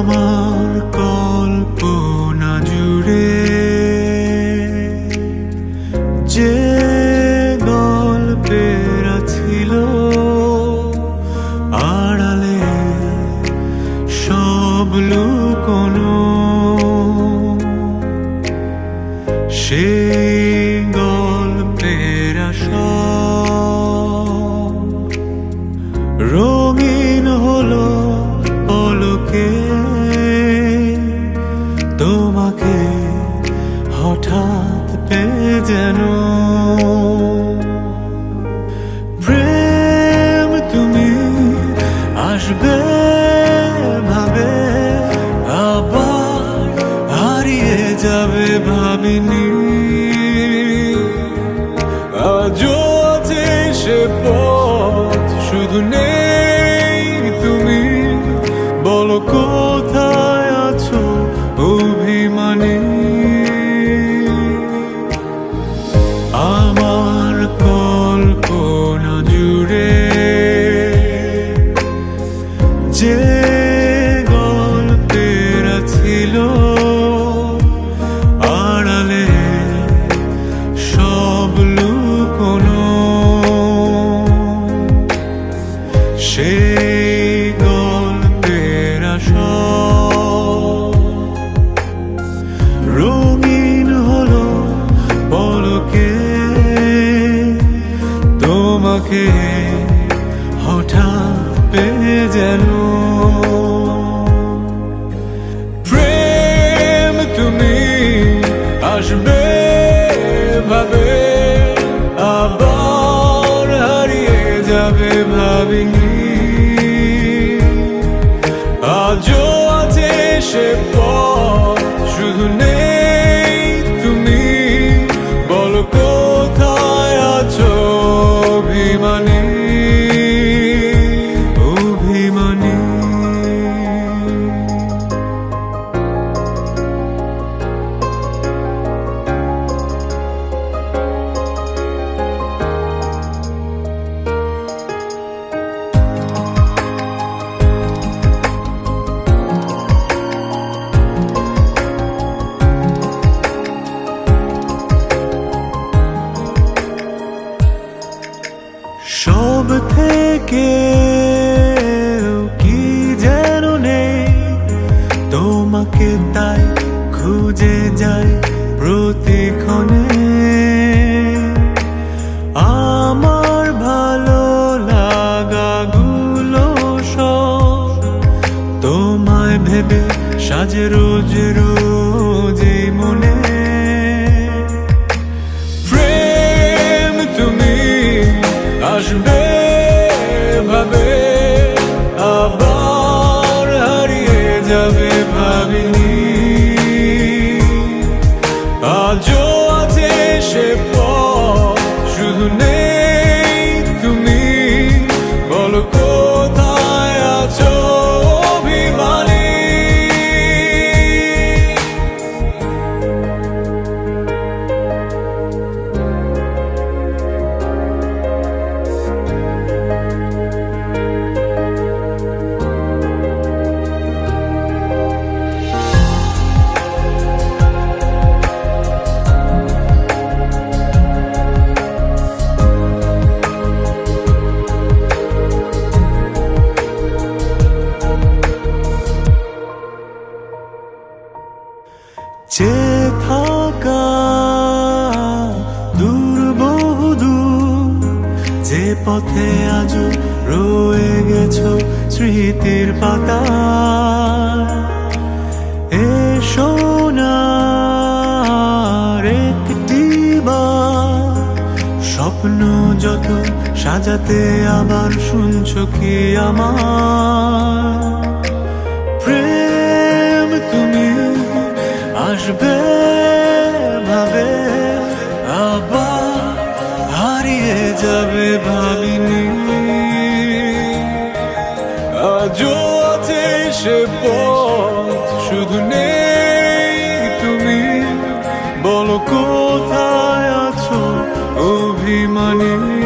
আমার কল্পনা জুড়ে যে আসবে ভাবে আবার হারিয়ে যাবে ভাবিনি। আজও আছে সে পথ শুধু নেই যে গল্পেরা ছিল আড়ালে সব লুকোনো। সেই গল্পের সব। রঙিন হলো পলকে তোমাকে আসবে, ভাবে আবার হারিয়ে যাবে ভাবিনি। আজও আছে সে পথ, শুধু নেই তুমি। বলো কোথায় আছো অভিমানী? চে থাকা দূর যে পথে আজ রয়ে গেছো স্মৃতির পাতা। এ সোনার একটি স্বপ্ন যত সাজাতে আবার শুনছো কি আমার? প্রেম আসবে ভাবে, আবার হারিয়ে যাবে ভাবিনি। আজও আছে সে পথ, শুধু নেই তুমি। বলো কোথায় আছো অভিমানী?